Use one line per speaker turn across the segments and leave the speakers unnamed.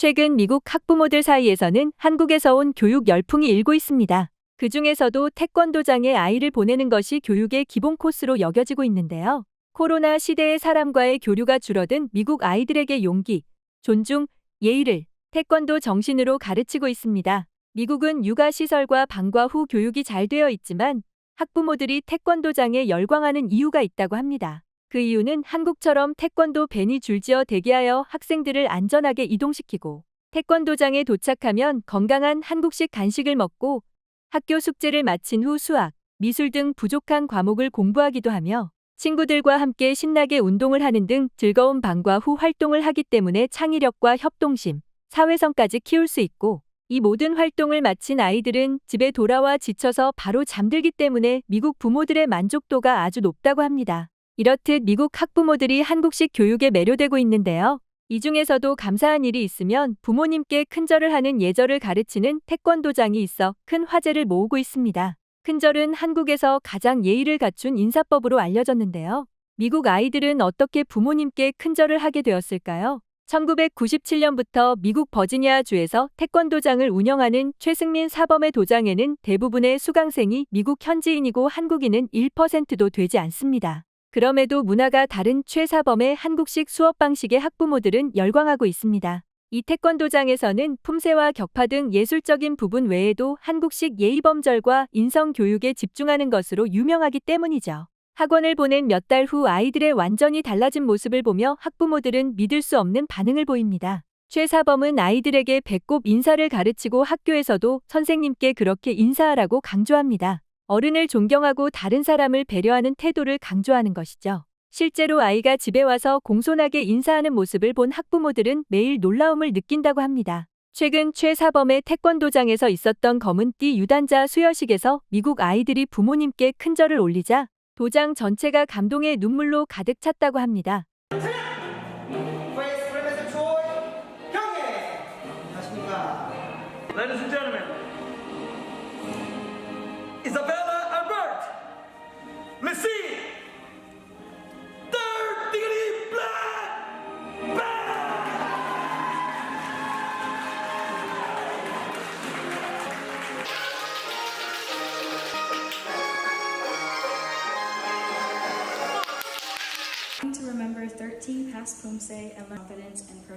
최근 미국 학부모들 사이에서는 한국에서 온 교육 열풍이 일고 있습니다. 그 중에서도 태권도장에 아이를 보내는 것이 교육의 기본 코스로 여겨지고 있는데요. 코로나 시대의 사람과의 교류가 줄어든 미국 아이들에게 용기, 존중, 예의를 태권도 정신으로 가르치고 있습니다. 미국은 육아시설과 방과 후 교육이 잘 되어 있지만 학부모들이 태권도장에 열광하는 이유가 있다고 합니다. 그 이유는 한국처럼 태권도 밴이 줄지어 대기하여 학생들을 안전하게 이동시키고 태권도장에 도착하면 건강한 한국식 간식을 먹고 학교 숙제를 마친 후 수학, 미술 등 부족한 과목을 공부하기도 하며 친구들과 함께 신나게 운동을 하는 등 즐거운 방과 후 활동을 하기 때문에 창의력과 협동심, 사회성까지 키울 수 있고 이 모든 활동을 마친 아이들은 집에 돌아와 지쳐서 바로 잠들기 때문에 미국 부모들의 만족도가 아주 높다고 합니다. 이렇듯 미국 학부모들이 한국식 교육에 매료되고 있는데요. 이 중에서도 감사한 일이 있으면 부모님께 큰절을 하는 예절을 가르치는 태권도장이 있어 큰 화제를 모으고 있습니다. 큰절은 한국에서 가장 예의를 갖춘 인사법으로 알려졌는데요. 미국 아이들은 어떻게 부모님께 큰절을 하게 되었을까요? 1997년부터 미국 버지니아주에서 태권도장을 운영하는 최승민 사범의 도장에는 대부분의 수강생이 미국 현지인이고 한국인은 1%도 되지 않습니다. 그럼에도 문화가 다른 최사범의 한국식 수업 방식의 학부모들은 열광하고 있습니다. 이 태권도장에서는 품새와 격파 등 예술적인 부분 외에도 한국식 예의범절과 인성교육에 집중하는 것으로 유명하기 때문이죠. 학원을 보낸 몇 달 후 아이들의 완전히 달라진 모습을 보며 학부모들은 믿을 수 없는 반응을 보입니다. 최사범은 아이들에게 배꼽 인사를 가르치고 학교에서도 선생님께 그렇게 인사하라고 강조합니다. 어른을 존경하고 다른 사람을 배려하는 태도를 강조하는 것이죠. 실제로 아이가 집에 와서 공손하게 인사하는 모습을 본 학부모들은 매일 놀라움을 느낀다고 합니다. 최근 최사범의 태권도장에서 있었던 검은띠 유단자 수여식에서 미국 아이들이 부모님께 큰 절을 올리자 도장 전체가 감동의 눈물로 가득 찼다고 합니다.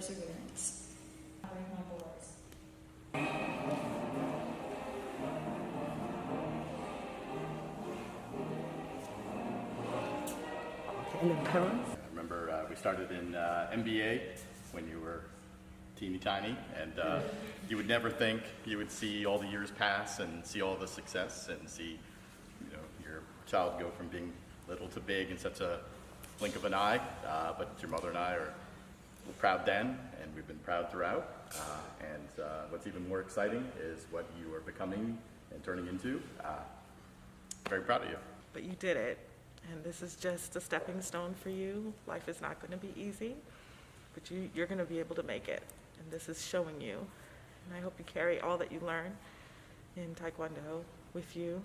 Perseverance. Honoring my boys.
And the parents?
I remember uh, we started in uh, MBA when you were teeny tiny, and uh, you would never think you would see all the years pass and see all the success and see, you know, your child go from being little to big in such a blink of an eye. Uh, but your mother and I are were proud then, and we've been proud throughout. Uh, and uh, what's even more exciting is what you are becoming and turning into. Uh, very proud of you.
but you did it. And this is just a stepping stone for you. Life is not going to be easy, but you, you're going to be able to make it. And this is showing you. And I hope you carry all that you learn in Taekwondo with you.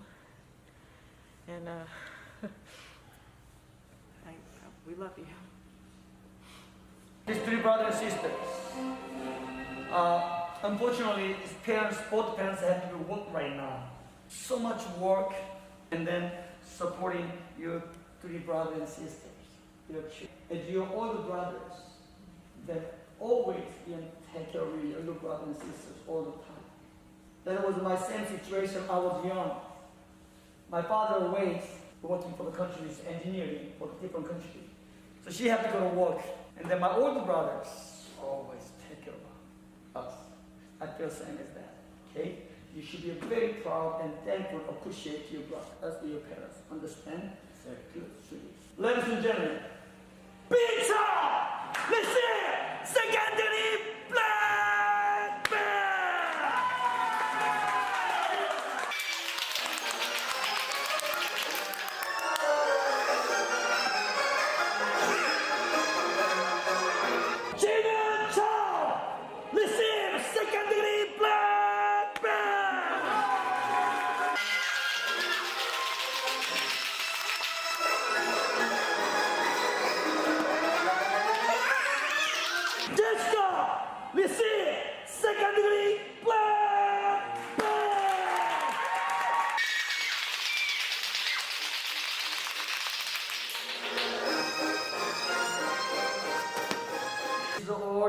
And uh, I, we love you.
His three brothers and sisters. Uh, unfortunately, his parents, both parents have to work right now. So much work, and then supporting your three brothers and sisters, your children, and your older brothers that always can take care of your brothers and sisters all the time. That was my same situation. I was young. My father always working for the countries, engineering for the different countries. So she had to go to work. And then my older brothers always take care of us. I feel same as that. Okay? You should be very proud and thankful, appreciate your brothers, uh, as do your parents. Understand? Very good, sweet. Ladies and gentlemen, pizza! Listen! Secondary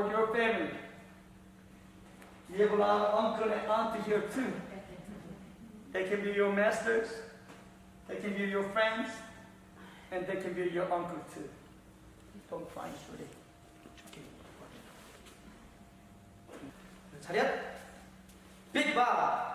This is all your family. You have a lot of uncle and auntie here too. They can be your masters, they can be your friends, and they can be your uncle too. Don't cry, sweetie. Okay.
차렷. 빅바.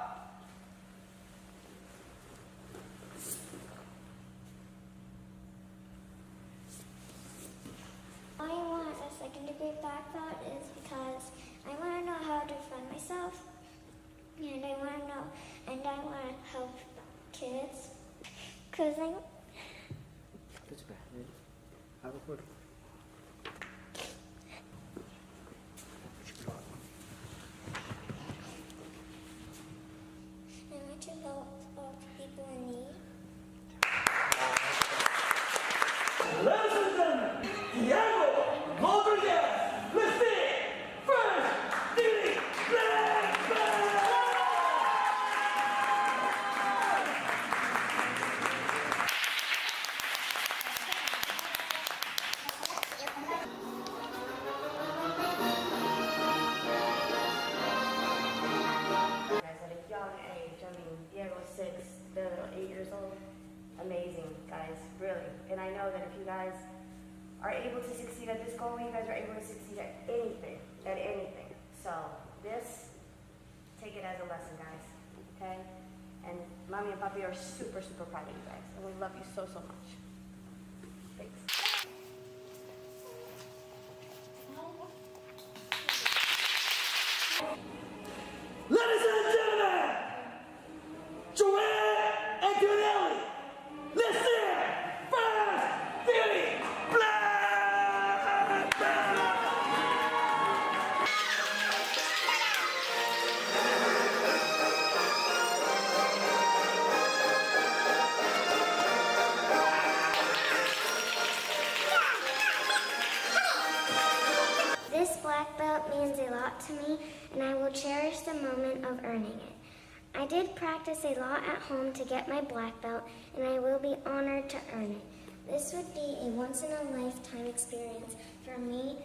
하
Okay? And mommy and papi are super, super proud of you guys, and we love you so, so much.
Means lot to me, and I will cherish the moment of earning it. I did practice a lot at home to get my black belt, and I will be honored to earn it. This would be a once in a lifetime experience for me,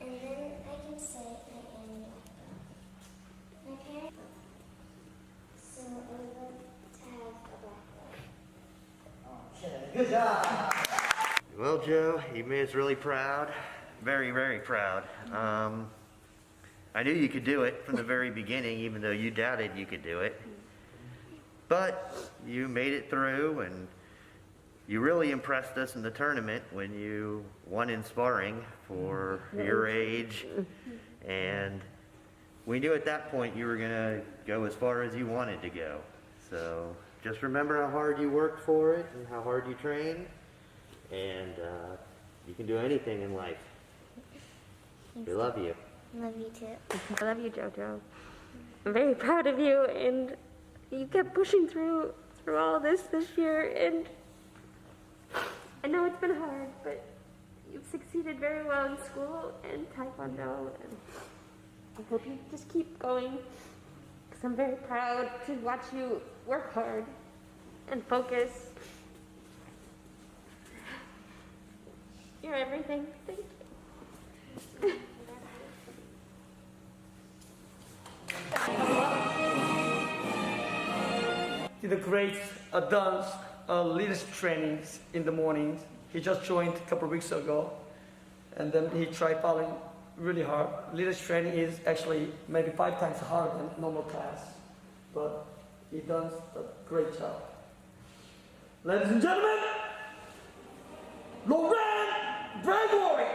and then I can say I am a black belt. My parents, so I would to have a black belt.
Okay, good job.
Well, Joe, you made us really proud. Very, very proud. Um, I knew you could do it from the very beginning, even though you doubted you could do it. But you made it through, and you really impressed us in the tournament when you won in sparring for your age. And we knew at that point you were going to go as far as you wanted to go. So just remember how hard you worked for it and how hard you trained and uh, you can do anything in life. We love you.
Love you too.
I love you, JoJo. I'm very proud of you, and you kept pushing through through all this this year. And I know it's been hard, but you've succeeded very well in school and Taekwondo, and I hope you just keep going. Because I'm very proud to watch you work hard and focus. You're everything. Thank you.
did a great uh, dance uh, leadership trainings in the mornings. He just joined a couple of weeks ago, and then he tried following really hard. Leadership training is actually maybe five times harder than normal class, but he does a great job. Ladies and gentlemen, Lauren Gregory,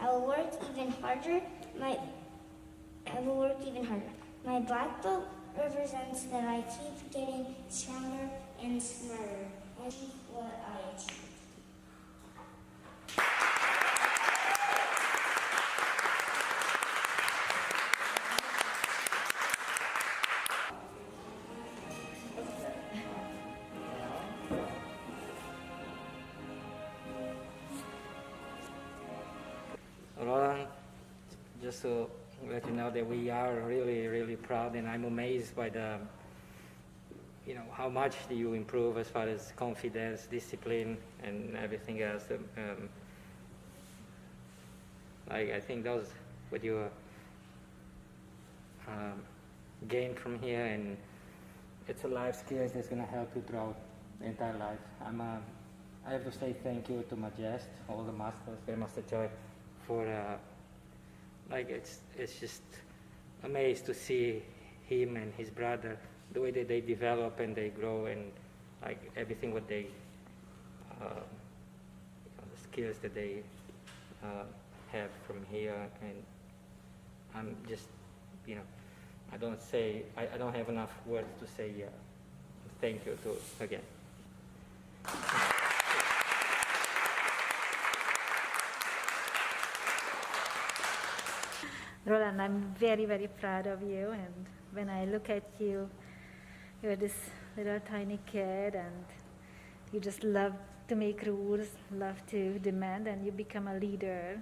I will work even harder. My I will work even harder. My black belt represents that I keep getting stronger and smarter. I achieve what I achieve.
Just to let you know that we are really, really proud, and I'm amazed by the, you know, how much you improve as far as confidence, discipline, and everything else. Um, like I think those what you um, gain from here, and it's a life skill that's gonna help you throughout the entire life. I'm, uh, I have to say thank you to my Majest, all the masters, Grandmaster Joy, for uh, like it's it's just amazed to see him and his brother the way that they develop and they grow and like everything what they uh, the skills that they uh, have from here and I'm just you know I don't say I, I don't have enough words to say uh, thank you to again.
Roland, I'm very, very proud of you. And when I look at you, you're this little tiny kid, and you just love to make rules, love to demand, and you become a leader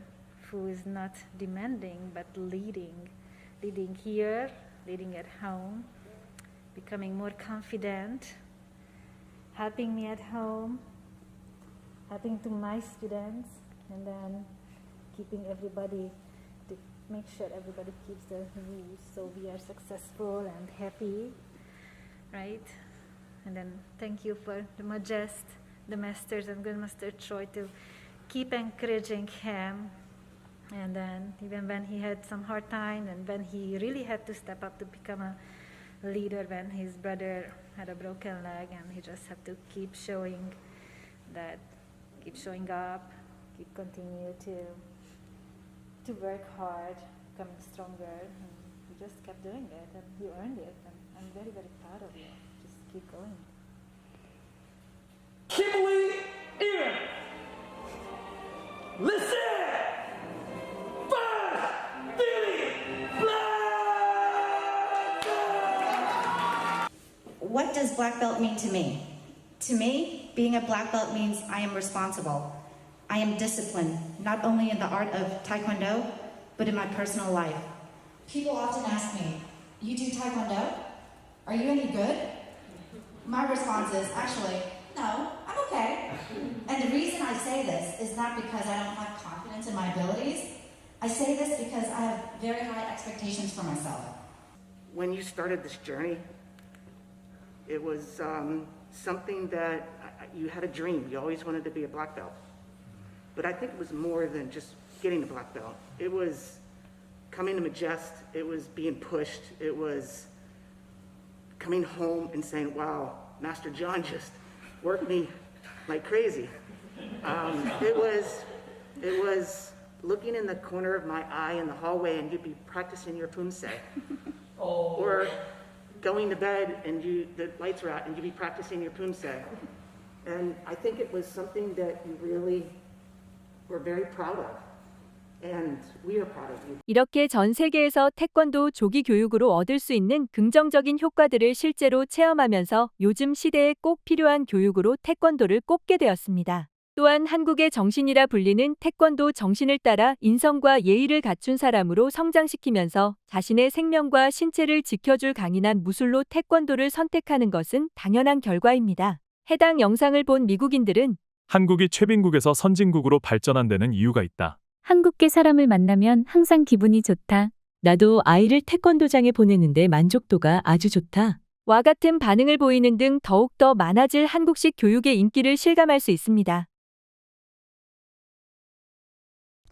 who is not demanding but leading. Leading here, leading at home, becoming more confident, helping me at home, helping to my students, and then keeping everybody make sure everybody keeps the rules so we are successful and happy, right? And then thank you for the Majest, the Masters, and Grandmaster Choi to keep encouraging him. And then even when he had some hard time and when he really had to step up to become a leader when his brother had a broken leg and he just had to keep showing that, keep showing up, keep continue to to work hard, becoming stronger, and you just kept doing it, and you earned it, and I'm very, very proud of you. Just keep going.
Kimberly Ear. Listen. First, Billy Black.
What does black belt mean to me? To me, being a black belt means I am responsible. I am disciplined, not only in the art of Taekwondo, but in my personal life. People often ask me, You do Taekwondo? Are you any good? My response is actually, No, I'm okay. And the reason I say this is not because I don't have confidence in my abilities. I say this because I have very high expectations for myself.
When you started this journey, it was um, something that I- I- you had a dream. You always wanted to be a black belt. But I think it was more than just getting a black belt. It was coming to Majest, it was being pushed, it was coming home and saying, wow, Master John just worked me like crazy. Um, it was, it was looking in the corner of my eye in the hallway and you'd be practicing your pumse. Or going to bed and you, the lights are out and you'd be practicing your pumse. And I think it was something that you really
이렇게 전 세계에서 태권도 조기 교육으로 얻을 수 있는 긍정적인 효과들을 실제로 체험하면서 요즘 시대에 꼭 필요한 교육으로 태권도를 꼽게 되었습니다. 또한 한국의 정신이라 불리는 태권도 정신을 따라 인성과 예의를 갖춘 사람으로 성장시키면서 자신의 생명과 신체를 지켜줄 강인한 무술로 태권도를 선택하는 것은 당연한 결과입니다. 해당 영상을 본 미국인들은
한국이 최빈국에서 선진국으로 발전한 데는 이유가 있다.
한국계 사람을 만나면 항상 기분이 좋다.
나도 아이를 태권도장에 보내는데 만족도가 아주 좋다. 와 같은 반응을 보이는 등 더욱더 많아질 한국식 교육의 인기를 실감할 수 있습니다.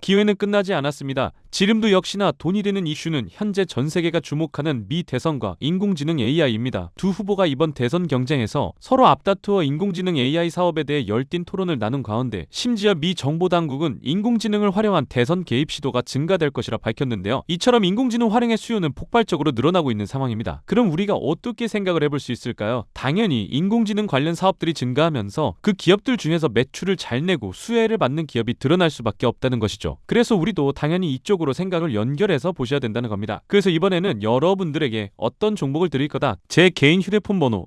기회는 끝나지 않았습니다. 지금도 역시나 돈이 되는 이슈는 현재 전 세계가 주목하는 미 대선과 인공지능 AI입니다. 두 후보가 이번 대선 경쟁에서 서로 앞다투어 인공지능 AI 사업에 대해 열띤 토론을 나눈 가운데 심지어 미 정보 당국은 인공지능을 활용한 대선 개입 시도가 증가될 것이라 밝혔는데요. 이처럼 인공지능 활용의 수요는 폭발적으로 늘어나고 있는 상황입니다. 그럼 우리가 어떻게 생각을 해볼 수 있을까요? 당연히 인공지능 관련 사업들이 증가하면서 그 기업들 중에서 매출을 잘 내고 수혜를 받는 기업이 드러날 수밖에 없다 는 것이죠. 그래서 우리도 당연히 이쪽으로 생각을 연결해서 보셔야 된다는 겁니다. 그래서 이번에는 여러분들에게 어떤 종목을 드릴 거다. 제 개인 휴대폰 번호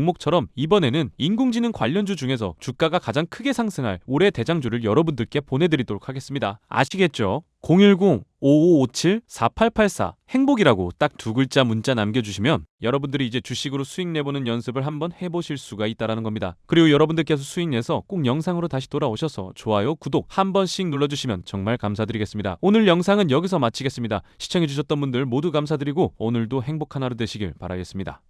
종목처럼 이번에는 인공지능 관련주 중에서 주가가 가장 크게 상승할 올해 대장주를 여러분들께 보내드리도록 하겠습니다. 아시겠죠? 010-5557-4884 행복이라고 딱 두 글자 문자 남겨주시면 여러분들이 이제 주식으로 수익 내보는 연습을 한번 해보실 수가 있다라는 겁니다. 그리고 여러분들께서 수익 내서 꼭 영상으로 다시 돌아오셔서 좋아요, 구독 한 번씩 눌러주시면 정말 감사드리겠습니다. 오늘 영상은 여기서 마치겠습니다. 시청해주셨던 분들 모두 감사드리고 오늘도 행복한 하루 되시길 바라겠습니다.